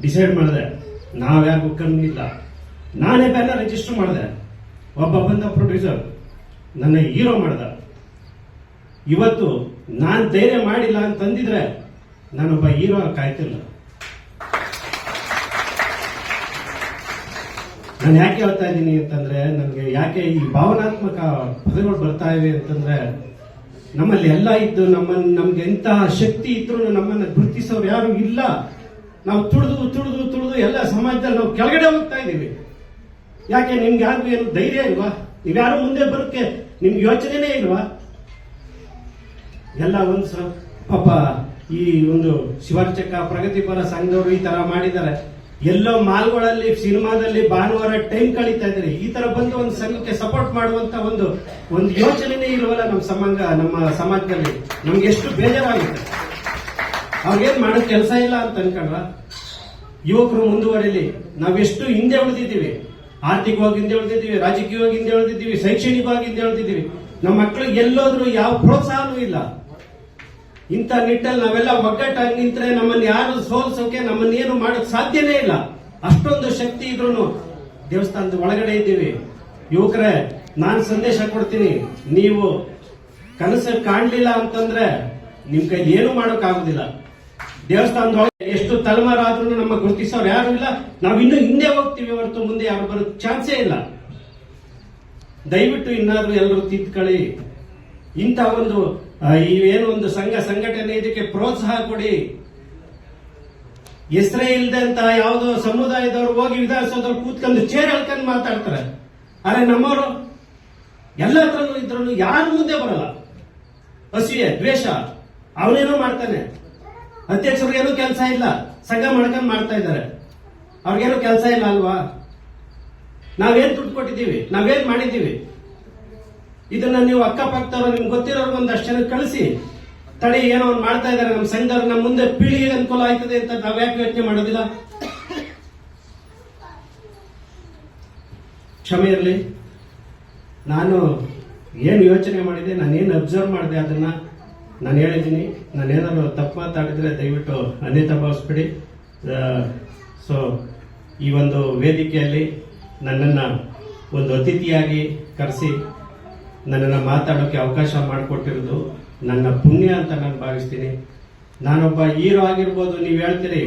ಡಿಸೈಡ್ ಮಾಡಿದೆ ನಾವ್ಯಾರಿಗೂ ಕಣ್ಣಿಲ್ಲ. ನಾನೇ ಬ್ಯಾನರ್ ರಿಜಿಸ್ಟರ್ ಮಾಡಿದೆ. ಒಬ್ಬ ಬಂದ ಪ್ರೊಡ್ಯೂಸರ್ ನನ್ನ ಹೀರೋ ಮಾಡ್ದ. ಇವತ್ತು ನಾನು ಧೈರ್ಯ ಮಾಡಿಲ್ಲ ಅಂತಂದಿದ್ರೆ ನಾನೊಬ್ಬ ಹೀರೋ ಕಾಯ್ತಿಲ್ಲ ನಾನು ಯಾಕೆ ಹೇಳ್ತಾ ಇದ್ದೀನಿ ಅಂತಂದ್ರೆ, ನನಗೆ ಯಾಕೆ ಈ ಭಾವನಾತ್ಮಕ ಪದಗಳು ಬರ್ತಾ ಇವೆ ಅಂತಂದ್ರೆ, ನಮ್ಮಲ್ಲಿ ಎಲ್ಲ ಇದ್ದು ನಮ್ಮನ್ನು ನಮ್ಗೆ ಎಂತಹ ಶಕ್ತಿ ಇದ್ರು ನಮ್ಮನ್ನ ಗುರುತಿಸೋರು ಯಾರು ಇಲ್ಲ. ನಾವು ತುಳಿದು ತುಳಿದು ತುಳಿದು ಎಲ್ಲ ಸಮಾಜದಲ್ಲಿ ನಾವು ಕೆಳಗಡೆ ಹೋಗ್ತಾ ಇದ್ದೀವಿ. ಯಾಕೆ ನಿಮ್ಗೆ ಯಾರಿಗೂ ಏನು ಧೈರ್ಯ ಇಲ್ವಾ? ನೀವ್ಯಾರು ಮುಂದೆ ಬರೋಕ್ಕೆ ನಿಮ್ಗೆ ಯೋಚನೆನೇ ಇಲ್ವಾ? ಎಲ್ಲ ಒಂದು ಸರ್ ಪಾಪ ಈ ಒಂದು ಶಿವರ್ಚಕ ಪ್ರಗತಿಪರ ಸಂಘದವರು ಈ ತರ ಮಾಡಿದ್ದಾರೆ. ಎಲ್ಲೋ ಮಾಲ್ಗಳಲ್ಲಿ, ಸಿನಿಮಾದಲ್ಲಿ ಭಾನುವಾರ ಟೈಮ್ ಕಳೀತಾ ಇದ್ದಾರೆ ಈ ತರ ಬಂದು ಒಂದು ಸಂಘಕ್ಕೆ ಸಪೋರ್ಟ್ ಮಾಡುವಂತ ಒಂದು ಒಂದು ಯೋಚನೆನೇ ಇಲ್ವಲ್ಲ ನಮ್ಮ ಸಮಂಗ, ನಮ್ಮ ಸಮಾಜದಲ್ಲಿ? ನಮ್ಗೆ ಎಷ್ಟು ಬೇಜಾರಾಗುತ್ತೆ. ಅವ್ರಿಗೇನ್ ಮಾಡೋ ಕೆಲಸ ಇಲ್ಲ ಅಂತ ಅನ್ಕೊಂಡ್ರ? ಯುವಕರು ಮುಂದುವರಿಲಿ, ನಾವೆಷ್ಟು ಹಿಂದೆ ಉಳಿದಿದ್ದೀವಿ. ಆರ್ಥಿಕವಾಗಿ ಹಿಂದೆ ಉಳಿದಿದ್ದೀವಿ, ರಾಜಕೀಯವಾಗಿ ಹಿಂದೆ ಉಳಿದಿದ್ದೀವಿ, ಶೈಕ್ಷಣಿಕವಾಗಿ ಹಿಂದೆ ಉಳಿದಿದ್ದೀವಿ. ನಮ್ಮ ಮಕ್ಕಳಿಗೆ ಎಲ್ಲೋದ್ರೂ ಯಾವ ಪ್ರೋತ್ಸಾಹನೂ ಇಲ್ಲ. ಇಂಥ ನಿಟ್ಟಲ್ಲಿ ನಾವೆಲ್ಲ ಒಗ್ಗಟ್ಟಾಗಿ ನಿಂತ್ರೆ ನಮ್ಮನ್ನು ಯಾರು ಸೋಲ್ಸೋಕೆ ನಮ್ಮನ್ನ ಏನು ಮಾಡೋಕ್ ಸಾಧ್ಯನೇ ಇಲ್ಲ. ಅಷ್ಟೊಂದು ಶಕ್ತಿ ಇದ್ರು ದೇವಸ್ಥಾನದ ಒಳಗಡೆ ಇದ್ದೀವಿ. ಯುವಕರೇ, ನಾನು ಸಂದೇಶ ಕೊಡ್ತೀನಿ. ನೀವು ಕನಸು ಕಾಣ್ಲಿಲ್ಲ ಅಂತಂದ್ರೆ ನಿಮ್ ಕೈ ಏನು ಮಾಡೋಕ್ ಆಗುದಿಲ್ಲ ದೇವಸ್ಥಾನದ ತಲೆಮಾರಾದ್ರೂ ನಮ್ಮ ಗುರುತಿಸೋರು ಯಾರು ಇಲ್ಲ. ನಾವು ಇನ್ನು ಹಿಂದೆ ಹೋಗ್ತೀವಿ ಹೊರತು ಮುಂದೆ ಯಾರು ಬರೋ ಚಾನ್ಸೇ ಇಲ್ಲ. ದಯವಿಟ್ಟು ಇನ್ನಾದ್ರೂ ಎಲ್ಲರೂ ತಿದ್ಕೊಳ್ಳಿ. ಇಂಥ ಒಂದು ಏನು ಒಂದು ಸಂಘ ಸಂಘಟನೆ ಇದಕ್ಕೆ ಪ್ರೋತ್ಸಾಹ ಕೊಡಿ. ಹೆಸರೇ ಇಲ್ದಂತ ಯಾವುದೋ ಸಮುದಾಯದವರು ಹೋಗಿ ವಿಧಾನಸೌಧರು ಕೂತ್ಕೊಂಡು ಚೇರ್ ಹೇಳ್ಕೊಂಡು ಮಾತಾಡ್ತಾರೆ. ಅರೆ ನಮ್ಮವರು ಎಲ್ಲ ಹತ್ರನೂ ಇದ್ರೂ ಯಾರು ಮುಂದೆ ಬರಲ್ಲ. ಹಸಿವೆ ದ್ವೇಷ, ಅವನೇನೋ ಮಾಡ್ತಾನೆ. ಅಧ್ಯಕ್ಷರು ಏನೂ ಕೆಲಸ ಇಲ್ಲ. ಸಂಘ ಮಾಡ್ಕೊಂಡು ಮಾಡ್ತಾ ಇದ್ದಾರೆ. ಅವ್ರಿಗೇನು ಕೆಲಸ ಇಲ್ಲ ಅಲ್ವಾ? ನಾವೇನ್ ದುಡ್ಡು ಕೊಟ್ಟಿದ್ದೀವಿ, ನಾವೇನ್ ಮಾಡಿದ್ದೀವಿ? ಇದನ್ನ ನೀವು ಅಕ್ಕಪಕ್ಕದವ್ರು, ನಿಮ್ಗೆ ಗೊತ್ತಿರೋರು ಒಂದಷ್ಟು ಜನ ಕಳಿಸಿ. ತಡೆ, ಏನೋ ಅವ್ರು ಮಾಡ್ತಾ ಇದಾರೆ ನಮ್ಮ ಸಂಘದವ್ರು ನಮ್ಮ ಮುಂದೆ ಪೀಳಿಗೆ ಅನುಕೂಲ ಆಯ್ತದೆ ಅಂತ ನಾವು ಯಾಕೆ ಯೋಚನೆ ಮಾಡೋದಿಲ್ಲ? ಕ್ಷಮೆ ಇರಲಿ. ನಾನು ಏನು ಯೋಚನೆ ಮಾಡಿದೆ ನಾನು ಏನು ಅಬ್ಸರ್ವ್ ಮಾಡಿದೆ ಅದನ್ನ? ನಾನು ಹೇಳಿದ್ದೀನಿ, ನಾನು ಏನಾದರೂ ತಪ್ಪು ಮಾತಾಡಿದರೆ ದಯವಿಟ್ಟು ಅನ್ಯತಾ ಭಾವಿಸ್ಬಿಡಿ. ಸೊ ಈ ಒಂದು ವೇದಿಕೆಯಲ್ಲಿ ನನ್ನನ್ನು ಒಂದು ಅತಿಥಿಯಾಗಿ ಕರೆಸಿ ನನ್ನನ್ನು ಮಾತಾಡೋಕ್ಕೆ ಅವಕಾಶ ಮಾಡಿಕೊಟ್ಟಿರೋದು ನನ್ನ ಪುಣ್ಯ ಅಂತ ನಾನು ಭಾವಿಸ್ತೀನಿ. ನಾನೊಬ್ಬ ಹೀರೋ ಆಗಿರ್ಬೋದು, ನೀವು ಹೇಳ್ತೀರಿ,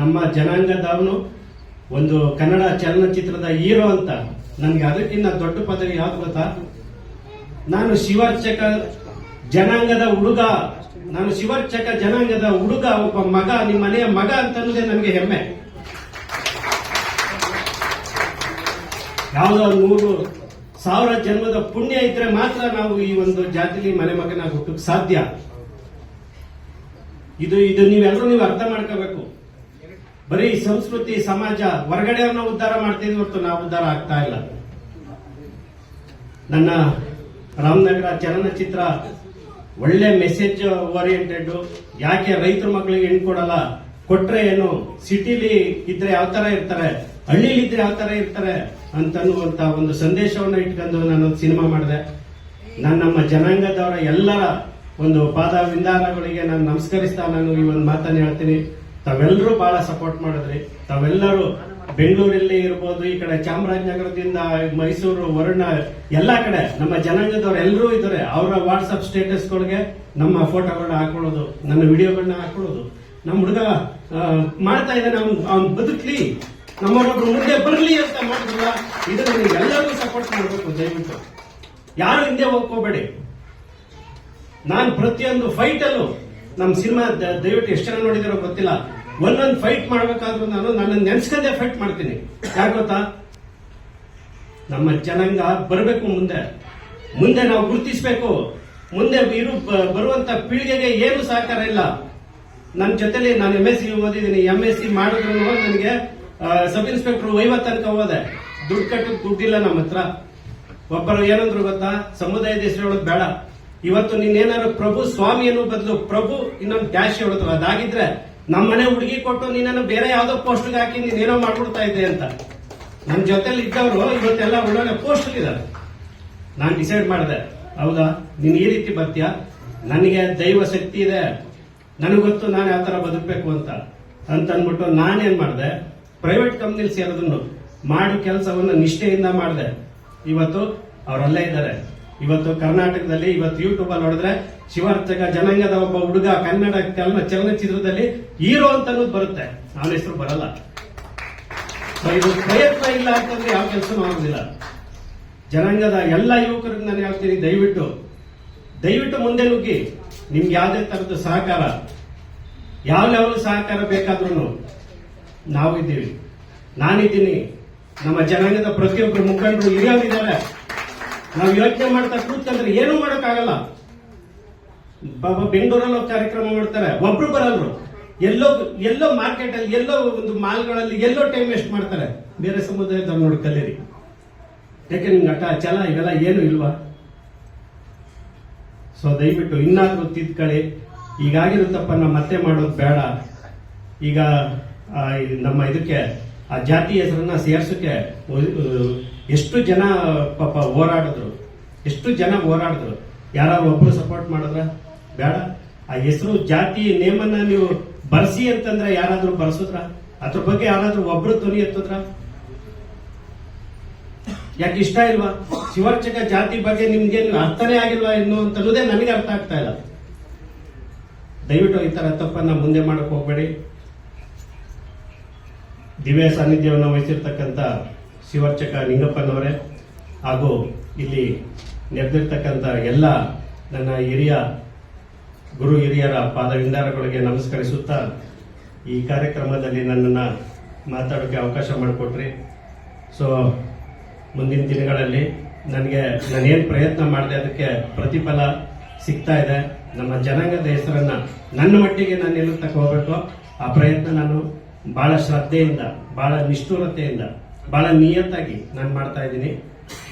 ನಮ್ಮ ಜನಾಂಗದವನು ಒಂದು ಕನ್ನಡ ಚಲನಚಿತ್ರದ ಹೀರೋ ಅಂತ. ನನಗೆ ಅದಕ್ಕಿಂತ ದೊಡ್ಡ ಪದವಿ ಯಾವ್ದು ಗೊತ್ತಾ? ನಾನು ಶಿವಾರ್ಚಕ ಜನಾಂಗದ ಹುಡುಗ, ನಾನು ಶಿವರ್ಚಕ ಜನಾಂಗದ ಹುಡುಗ, ಒಬ್ಬ ಮಗ, ನಿಮ್ಮ ಮನೆಯ ಮಗ ಅಂತ ಅನ್ನೋದೇ ನನಗೆ ಹೆಮ್ಮೆ. ಯಾವುದೋ ನೂರು ಸಾವಿರ ಜನ್ಮದ ಪುಣ್ಯ ಇದ್ರೆ ಮಾತ್ರ ನಾವು ಈ ಒಂದು ಜಾತಿಲಿ ಮನೆ ಮಗನ ಹುಟ್ಟಕ್ಕೆ ಸಾಧ್ಯ. ಇದು ಇದು ನೀವೆಲ್ಲರೂ ನೀವು ಅರ್ಥ ಮಾಡ್ಕೋಬೇಕು. ಬರೀ ಸಂಸ್ಕೃತಿ, ಸಮಾಜ ಹೊರಗಡೆಯವ್ರನ್ನ ಉದ್ಧಾರ ಮಾಡ್ತಿದ್ವಿ ಹೊರತು ನಾವು ಉದ್ಧಾರ ಆಗ್ತಾ ಇಲ್ಲ. ನನ್ನ ರಾಮನಗರ ಚಲನಚಿತ್ರ ಒಳ್ಳೆ ಮೆಸೇಜ್ ಓರಿಯೆಂಟೆಡ್ ಯಾಕೆ ರೈತರ ಮಕ್ಕಳಿಗೆ ಹೆಣ್ಣು ಕೊಡಲ್ಲ? ಕೊಟ್ರೆ ಏನು? ಸಿಟಿಲಿ ಇದ್ರೆ ಯಾವ ತರ ಇರ್ತಾರೆ? ಹಳ್ಳಿಲಿ ಇದ್ರೆ ಯಾವ ತರ ಇರ್ತಾರೆ? ಅಂತನ್ನುವಂತ ಒಂದು ಸಂದೇಶವನ್ನ ಇಟ್ಕೊಂಡು ನಾನು ಸಿನಿಮಾ ಮಾಡಿದೆ. ನಾನು ನಮ್ಮ ಜನಾಂಗದವರ ಎಲ್ಲರ ಒಂದು ಪಾದ ವಿಧಾನಗಳಿಗೆ ನಾನು ನಮಸ್ಕರಿಸ್ತಾ ನಾನು ಈ ಒಂದು ಮಾತನ್ನು ಹೇಳ್ತೀನಿ. ತಾವೆಲ್ಲರೂ ಬಹಳ ಸಪೋರ್ಟ್ ಮಾಡಿದ್ರಿ. ತಾವೆಲ್ಲರೂ ಬೆಂಗಳೂರಲ್ಲಿ ಇರ್ಬೋದು, ಈ ಕಡೆ ಚಾಮರಾಜನಗರದಿಂದ ಮೈಸೂರು, ವರುಣ, ಎಲ್ಲಾ ಕಡೆ ನಮ್ಮ ಜನಾಂಗದವ್ರು ಎಲ್ಲರೂ ಇದ್ದಾರೆ. ಅವರ ವಾಟ್ಸಪ್ ಸ್ಟೇಟಸ್ಗಳಿಗೆ ನಮ್ಮ ಫೋಟೋಗಳನ್ನ ಹಾಕೊಳ್ಳೋದು, ನನ್ನ ವಿಡಿಯೋಗಳನ್ನ ಹಾಕೊಳ್ಳೋದು. ನಮ್ಮ ಹುಡುಗ ಮಾಡ್ತಾ ಇದ್ದಾನೆ, ಅವ್ನು ಅವ್ನು ಬದುಕ್ಲಿ. ನಮ್ಮೊಬ್ಬರು ಮುಂದೆ ಬರಲಿ ಅಂತ ಮಾಡಿದ್ರಲ್ಲ ಇದನ್ನ ಎಲ್ಲರಿಗೂ ಸಪೋರ್ಟ್ ಮಾಡಬೇಕು, ದಯವಿಟ್ಟು. ಯಾರು ಹಿಂದೆ ಹೋಗ್ಕೋಬೇಡಿ. ನಾನು ಪ್ರತಿಯೊಂದು ಫೈಟ್ ಅಲ್ಲೂ ನಮ್ಮ ಸಿನಿಮಾ ದಯವಿಟ್ಟು ಎಷ್ಟು ಜನ ನೋಡಿದಿರೋ ಗೊತ್ತಿಲ್ಲ. ಒಂದೊಂದು ಫೈಟ್ ಮಾಡಬೇಕಾದ್ರೂ ನಾನು ನನ್ನ ನೆನ್ಸ್ಕೊಂಡೆ ಫೈಟ್ ಮಾಡ್ತೀನಿ. ಯಾಕೆ ಗೊತ್ತಾ? ನಮ್ಮ ಜನಾಂಗ ಬರಬೇಕು ಮುಂದೆ. ಮುಂದೆ ನಾವು ಗುರುತಿಸಬೇಕು. ಮುಂದೆ ಇರು ಬರುವಂತ ಪೀಳಿಗೆಗೆ ಏನು ಸಹಕಾರ ಇಲ್ಲ. ನನ್ನ ಜೊತೆಲಿ ನಾನು ಎಂ ಎಸ್ ಸಿ ಓದಿದ್ದೀನಿ. ಎಂ ಎಸ್ ಸಿ ಮಾಡಿದ್ರು ನನಗೆ ಸಬ್ ಇನ್ಸ್ಪೆಕ್ಟರ್ ವೈವತ್ ತನಕ ಹೋದೆ. ದುಡ್ಡು ಕಟ್ಟು ದುಡ್ಡಿಲ್ಲ ನಮ್ಮ ಹತ್ರ. ಒಬ್ಬರು ಏನಂದ್ರು ಗೊತ್ತಾ? ಸಮುದಾಯದ ಹೆಸರು ಹೇಳೋದು ಬೇಡ. ಇವತ್ತು ನೀನೇನಾದ್ರು ಪ್ರಭು ಸ್ವಾಮಿ ಅನ್ನೋ ಬದಲು ಪ್ರಭು ಇನ್ನೊಂದು ಡ್ಯಾಶ್ ಹೇಳಿದ್ರು ಅದಾಗಿದ್ರೆ ನಮ್ಮ ಮನೆ ಹುಡುಗಿ ಕೊಟ್ಟು ನೀನನ್ನು ಬೇರೆ ಯಾವ್ದೋ ಪೋಸ್ಟ್ಗೆ ಹಾಕಿ ನೀನೇನೋ ಮಾಡ್ಬಿಡ್ತಾ ಇದ್ದೆ ಅಂತ. ನನ್ನ ಜೊತೆಲಿ ಇದ್ದವರು ಇವತ್ತೆಲ್ಲ ಒಳ್ಳೊಳ್ಳೆ ಪೋಸ್ಟ್ ಇದ್ದಾರೆ ನಾನು ಡಿಸೈಡ್ ಮಾಡಿದೆ, ಹೌದಾ? ನೀನ್ ಈ ರೀತಿ ಬರ್ತೀಯ? ನನಗೆ ದೈವ ಶಕ್ತಿ ಇದೆ. ನನಗೊತ್ತು ಗೊತ್ತು ನಾನು ಯಾವ ಥರ ಬದುಕಬೇಕು ಅಂತ. ಅಂತ ಅಂದ್ಬಿಟ್ಟು ನಾನೇನ್ ಮಾಡಿದೆ ಪ್ರೈವೇಟ್ ಕಂಪ್ನಿಲಿ ಸೇರೋದನ್ನು ಮಾಡಿ ಕೆಲಸವನ್ನು ನಿಷ್ಠೆಯಿಂದ ಮಾಡಿದೆ. ಇವತ್ತು ಅವರಲ್ಲೇ ಇದ್ದಾರೆ ಇವತ್ತು ಕರ್ನಾಟಕದಲ್ಲಿ, ಇವತ್ತು ಯೂಟ್ಯೂಬ್ ಅಲ್ಲಿ ನೋಡಿದ್ರೆ ಶಿವಾರ್ಥಕ ಜನಾಂಗದ ಒಬ್ಬ ಹುಡುಗ ಕನ್ನಡ ಚಲನ ಚಲನಚಿತ್ರದಲ್ಲಿ ಹೀರೋ ಅಂತ ಬರುತ್ತೆ. ಅವನ ಹೆಸರು ಬರಲ್ಲ. ಇದು ಪ್ರಯತ್ನ ಇಲ್ಲ ಅಂತಂದ್ರೆ ಯಾವ ಕೆಲಸ ಆಗೋದಿಲ್ಲ. ಜನಾಂಗದ ಎಲ್ಲ ಯುವಕರಿಗೆ ನಾನು ಹೇಳ್ತೀನಿ, ದಯವಿಟ್ಟು ದಯವಿಟ್ಟು ಮುಂದೆ ನುಗ್ಗಿ. ನಿಮ್ಗೆ ಯಾವುದೇ ತರದ ಸಹಕಾರ, ಯಾವ ಲೆವೆಲ್ ಸಹಕಾರ ಬೇಕಾದ್ರೂ ನಾವಿದ್ದೀವಿ. ನಾನಿದ್ದೀನಿ. ನಮ್ಮ ಜನಾಂಗದ ಪ್ರತಿಯೊಬ್ಬರು ಮುಖಂಡರು ಹಿರಿಯರಿದ್ದಾರೆ ನಾವು ಯೋಚನೆ ಮಾಡ್ತಾ ಕೂತ್ಕೊಂಡ್ರೆ ಏನೂ ಮಾಡೋಕ್ಕಾಗಲ್ಲ. ಬಾಬಾ ಬೆಂಗಳೂರಲ್ಲಿ ಕಾರ್ಯಕ್ರಮ ಮಾಡ್ತಾರೆ. ಒಬ್ರು ಬರಲ್ರು ಎಲ್ಲೋ ಎಲ್ಲೋ ಮಾರ್ಕೆಟ್ ಅಲ್ಲಿ, ಎಲ್ಲೋ ಒಂದು ಮಾಲ್ಗಳಲ್ಲಿ ಎಲ್ಲೋ ಟೈಮ್ ವೇಸ್ಟ್ ಮಾಡ್ತಾರೆ. ಬೇರೆ ಸಮುದಾಯದವ್ರು ನೋಡಿ ಕಲೀರಿ. ಯಾಕೆ ನಿಮ್ಗೆ ಅಟ ಚಲ ಇವೆಲ್ಲ ಏನು ಇಲ್ವಾ? ಸೊ ದಯವಿಟ್ಟು ಇನ್ನಾದ್ರೂ ತಿದ್ಕೊಳ್ಳಿ. ಈಗಾಗಿರೋ ತಪ್ಪನ್ನ ಮತ್ತೆ ಮಾಡೋದು ಬೇಡ. ಈಗ ನಮ್ಮ ಇದಕ್ಕೆ, ಆ ಜಾತಿ ಹೆಸರನ್ನ ಸೇರ್ಸಕ್ಕೆ ಎಷ್ಟು ಜನ ಪಾಪ ಹೋರಾಡಿದ್ರು? ಎಷ್ಟು ಜನ ಹೋರಾಡಿದ್ರು? ಯಾರು ಒಬ್ರು ಸಪೋರ್ಟ್ ಮಾಡಿದ್ರ? ಬೇಡ. ಆ ಹೆಸರು, ಜಾತಿ, ನೇಮನ್ನ ನೀವು ಬರ್ಸಿ ಅಂತಂದ್ರೆ ಯಾರಾದ್ರೂ ಬರ್ಸಿದ್ರ? ಅದ್ರ ಬಗ್ಗೆ ಯಾರಾದ್ರೂ ಒಬ್ರು ಧ್ವನಿ ಎತ್ತದ್ರ? ಯಾಕೆ ಇಷ್ಟ ಇಲ್ವಾ? ಶಿವರ್ಚಕ ಜಾತಿ ಬಗ್ಗೆ ನಿಮ್ಗೆ ಅರ್ಥನೇ ಆಗಿಲ್ವಾ ಇನ್ನು ಅಂತ ಅನ್ನೋದೇ ನನಗೆ ಅರ್ಥ ಆಗ್ತಾ ಇಲ್ಲ. ದಯವಿಟ್ಟು ಈ ತರ ತಪ್ಪನ್ನ ಮುಂದೆ ಮಾಡಕ್ ಹೋಗ್ಬೇಡಿ. ದಿವ್ಯ ಸಾನ್ನಿಧ್ಯವನ್ನು ವಹಿಸಿರ್ತಕ್ಕಂಥ ಶಿವಾರ್ಚಕ ನಿಂಗಪ್ಪನವರೇ, ಹಾಗೂ ಇಲ್ಲಿ ನೆರೆದಿರ್ತಕ್ಕಂಥ ಎಲ್ಲ ನನ್ನ ಹಿರಿಯ ಗುರು ಹಿರಿಯರ ಪಾದವಿಂದಾರಗಳಿಗೆ ನಮಸ್ಕರಿಸುತ್ತಾ ಈ ಕಾರ್ಯಕ್ರಮದಲ್ಲಿ ನನ್ನನ್ನು ಮಾತಾಡೋಕ್ಕೆ ಅವಕಾಶ ಮಾಡಿಕೊಟ್ರಿ. ಸೊ ಮುಂದಿನ ದಿನಗಳಲ್ಲಿ ನನಗೆ ನಾನೇನು ಪ್ರಯತ್ನ ಮಾಡಿದೆ ಅದಕ್ಕೆ ಪ್ರತಿಫಲ ಸಿಗ್ತಾ ಇದೆ. ನಮ್ಮ ಜನಾಂಗದ ಹೆಸರನ್ನ ನನ್ನ ಮಟ್ಟಿಗೆ ನಾನು ನಿಲ್ಲಕ್ಕೆ ಹೋಗ್ಬೇಕು. ಆ ಪ್ರಯತ್ನ ನಾನು ಬಹಳ ಶ್ರದ್ಧೆಯಿಂದ, ಬಹಳ ನಿಷ್ಠುರತೆಯಿಂದ ಬಹಳ ನಿಯತ್ತಾಗಿ ನಾನು ಮಾಡ್ತಾ ಇದ್ದೀನಿ.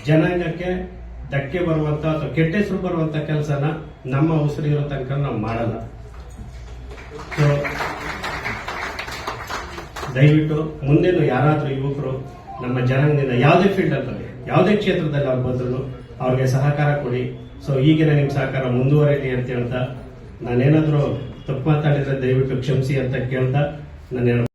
ಜನಾಂಗಕ್ಕೆ ಧಕ್ಕೆ ಬರುವಂತ ಅಥವಾ ಕೆಟ್ಟ ಹೆಸರು ಬರುವಂತ ಕೆಲಸನ ನಮ್ಮ ಉಸಿರಿರೋ ತನಕ ನಾವು ಮಾಡಲ್ಲ. ಸೊ ದಯವಿಟ್ಟು ಮುಂದೇನು ಯಾರಾದ್ರೂ ಯುವಕರು ನಮ್ಮ ಜನಾಂಗದಿಂದ ಯಾವುದೇ ಫೀಲ್ಡ್ ಅಲ್ಲಿ, ಯಾವುದೇ ಕ್ಷೇತ್ರದಲ್ಲಿ ಅವ್ರು ಬಂದ್ರು ಅವ್ರಿಗೆ ಸಹಕಾರ ಕೊಡಿ. ಸೊ ಈಗಿನ ನಿಮ್ಮ ಸಹಕಾರ ಮುಂದುವರಿಲಿ ಅಂತ ಹೇಳ್ತಾ ನಾನೇನಾದ್ರೂ ತಪ್ಪು ಮಾತಾಡಿದ್ರೆ ದಯವಿಟ್ಟು ಕ್ಷಮಿಸಿ ಅಂತ ಕೇಳ್ತಾ ನಾನು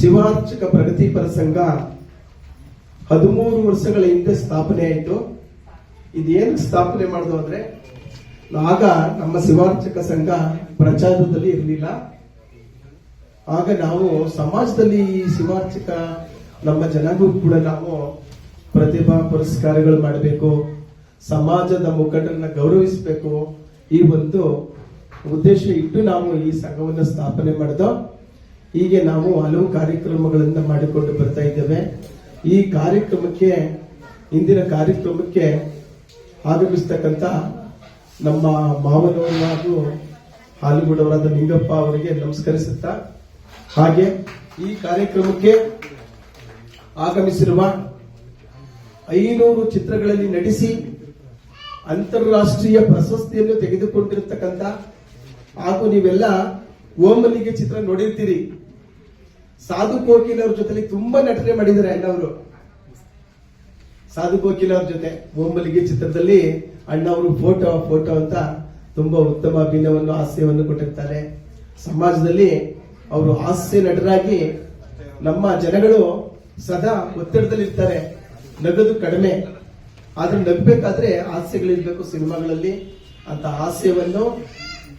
ಶಿವಾರ್ಚಕ ಪ್ರಗತಿಪರ ಸಂಘ ಹದಿಮೂರು ವರ್ಷಗಳ ಹಿಂದೆ ಸ್ಥಾಪನೆ ಆಯಿತು. ಇದೇನು ಸ್ಥಾಪನೆ ಮಾಡೋದು ಅಂದ್ರೆ, ಆಗ ನಮ್ಮ ಶಿವಾರ್ಚಕ ಸಂಘ ಪ್ರಚಾರದಲ್ಲಿ ಇರಲಿಲ್ಲ. ಆಗ ನಾವು ಸಮಾಜದಲ್ಲಿ ಈ ಶಿವಾರ್ಚಕ, ನಮ್ಮ ಜನಗೂ ಕೂಡ ನಾವು ಪ್ರತಿಭಾ ಪುರಸ್ಕಾರಗಳು ಮಾಡಬೇಕು, ಸಮಾಜದ ಮುಖಂಡರನ್ನ ಗೌರವಿಸಬೇಕು ಈ ಒಂದು ಉದ್ದೇಶ ಇಟ್ಟು ನಾವು ಈ ಸಂಘವನ್ನು ಸ್ಥಾಪನೆ ಮಾಡಿದೋ ಹೀಗೆ ನಾವು ಹಲವು ಕಾರ್ಯಕ್ರಮಗಳನ್ನು ಮಾಡಿಕೊಂಡು ಬರ್ತಾ ಇದ್ದೇವೆ. ಈ ಕಾರ್ಯಕ್ರಮಕ್ಕೆ, ಇಂದಿನ ಕಾರ್ಯಕ್ರಮಕ್ಕೆ ಆಗಮಿಸ್ತಕ್ಕಂಥ ನಮ್ಮ ಮಾವನವರು ಹಾಗೂ ಹಾಲುಗೂಡವರಾದ ನಿಂಗಪ್ಪ ಅವರಿಗೆ ನಮಸ್ಕರಿಸುತ್ತಾ, ಹಾಗೆ ಈ ಕಾರ್ಯಕ್ರಮಕ್ಕೆ ಆಗಮಿಸಿರುವ ಐನೂರು ಚಿತ್ರಗಳಲ್ಲಿ ನಟಿಸಿ ಅಂತಾರಾಷ್ಟ್ರೀಯ ಪ್ರಶಸ್ತಿಯನ್ನು ತೆಗೆದುಕೊಂಡಿರತಕ್ಕಂಥ ಹಾಗೂ ನೀವೆಲ್ಲ ಓಮಲಿಗೆ ಚಿತ್ರ ನೋಡಿರ್ತೀರಿ. ಸಾಧು ಕೋಕಿಲ್ ಅವ್ರ ಜೊತೆಲಿ ತುಂಬಾ ನಟನೆ ಮಾಡಿದ್ದಾರೆ ಅಣ್ಣವರು. ಸಾಧು ಕೋಕಿಲ್ ಅವ್ರ ಜೊತೆ ಓಮಲ್ಲಿಗೆ ಚಿತ್ರದಲ್ಲಿ ಅಣ್ಣವರು ಫೋಟೋ ಫೋಟೋ ಅಂತ ತುಂಬಾ ಉತ್ತಮ ಅಭಿನಯವನ್ನು, ಹಾಸ್ಯವನ್ನು ಕೊಟ್ಟಿರ್ತಾರೆ. ಸಮಾಜದಲ್ಲಿ ಅವರು ಹಾಸ್ಯ ನಟರಾಗಿ ನಮ್ಮ ಜನಗಳು ಸದಾ ಒತ್ತಡದಲ್ಲಿರ್ತಾರೆ. ನಗದು ಕಡಿಮೆ. ಆದ್ರೆ ನಗಬೇಕಾದ್ರೆ ಹಾಸ್ಯಗಳಿರ್ಬೇಕು ಸಿನಿಮಾಗಳಲ್ಲಿ. ಅಂತ ಹಾಸ್ಯವನ್ನು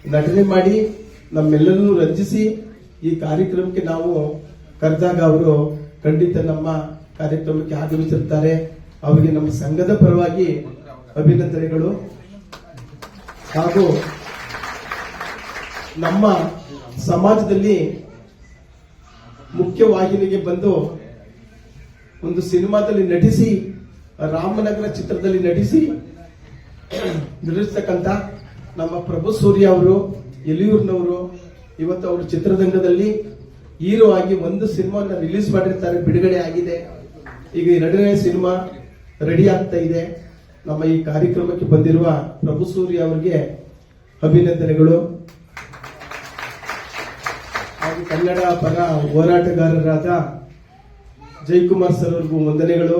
ನಟನೆ ಮಾಡಿ ನಮ್ಮೆಲ್ಲರನ್ನೂ ರಂಜಿಸಿ ಈ ಕಾರ್ಯಕ್ರಮಕ್ಕೆ ನಾವು ಕರೆದಾಗ ಅವರು ಖಂಡಿತ ನಮ್ಮ ಕಾರ್ಯಕ್ರಮಕ್ಕೆ ಆಗಮಿಸಿರ್ತಾರೆ ಅವರಿಗೆ ನಮ್ಮ ಸಂಘದ ಪರವಾಗಿ ಅಭಿನಂದನೆಗಳು. ಹಾಗೂ ನಮ್ಮ ಸಮಾಜದಲ್ಲಿ ಮುಖ್ಯವಾಹಿನಿಗೆ ಬಂದು ಒಂದು ಸಿನಿಮಾದಲ್ಲಿ ನಟಿಸಿ, ರಾಮನಗರ ಚಿತ್ರದಲ್ಲಿ ನಟಿಸಿ ನಿರ್ಮಿಸ್ತಕ್ಕಂಥ ನಮ್ಮ ಪ್ರಭು ಸೂರ್ಯ ಅವರು ಎಲಿಯೂರ್ನವರು ಇವತ್ತು ಅವರು ಚಿತ್ರರಂಗದಲ್ಲಿ ಹೀರೋ ಆಗಿ ಒಂದು ಸಿನಿಮಾನ ರಿಲೀಸ್ ಮಾಡಿರ್ತಾರೆ, ಬಿಡುಗಡೆ ಆಗಿದೆ. ಈಗ ಎರಡನೇ ಸಿನಿಮಾ ರೆಡಿ ಆಗ್ತಾ ಇದೆ. ನಮ್ಮ ಈ ಕಾರ್ಯಕ್ರಮಕ್ಕೆ ಬಂದಿರುವ ಪ್ರಭು ಸೂರ್ಯ ಅವರಿಗೆ ಅಭಿನಂದನೆಗಳು. ಹಾಗೂ ಕನ್ನಡ ಪರ ಹೋರಾಟಗಾರರಾದ ಜಯಕುಮಾರ್ ಸರ್ ಅವ್ರಿಗೂ ವಂದನೆಗಳು.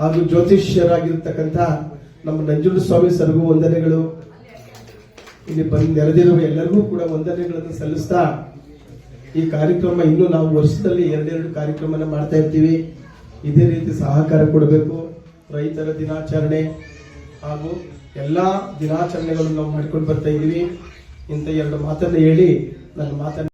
ಹಾಗೂ ಜ್ಯೋತಿಷ್ಯರಾಗಿರ್ತಕ್ಕಂಥ ನಮ್ಮ ನಂಜುಂಡಸ್ವಾಮಿ ಸರ್ಗೂ ವಂದನೆಗಳು. ಇಲ್ಲಿ ಬಂದು ನೆರೆದಿರುವ ಎಲ್ಲರಿಗೂ ಕೂಡ ವಂದನೆಗಳನ್ನು ಸಲ್ಲಿಸ್ತಾ ಈ ಕಾರ್ಯಕ್ರಮ ಇನ್ನು ನಾವು ವರ್ಷದಲ್ಲಿ ಎರಡೆರಡು ಕಾರ್ಯಕ್ರಮನ ಮಾಡ್ತಾ ಇರ್ತೀವಿ. ಇದೇ ರೀತಿ ಸಹಕಾರ ಕೊಡಬೇಕು. ರೈತರ ದಿನಾಚರಣೆ ಹಾಗೂ ಎಲ್ಲಾ ದಿನಾಚರಣೆಗಳನ್ನು ನಾವು ಮಾಡ್ಕೊಂಡು ಬರ್ತಾ ಇದ್ದೀವಿ. ಇಂಥ ಎರಡು ಮಾತನ್ನು ಹೇಳಿ ನನ್ನ ಮಾತನ್ನ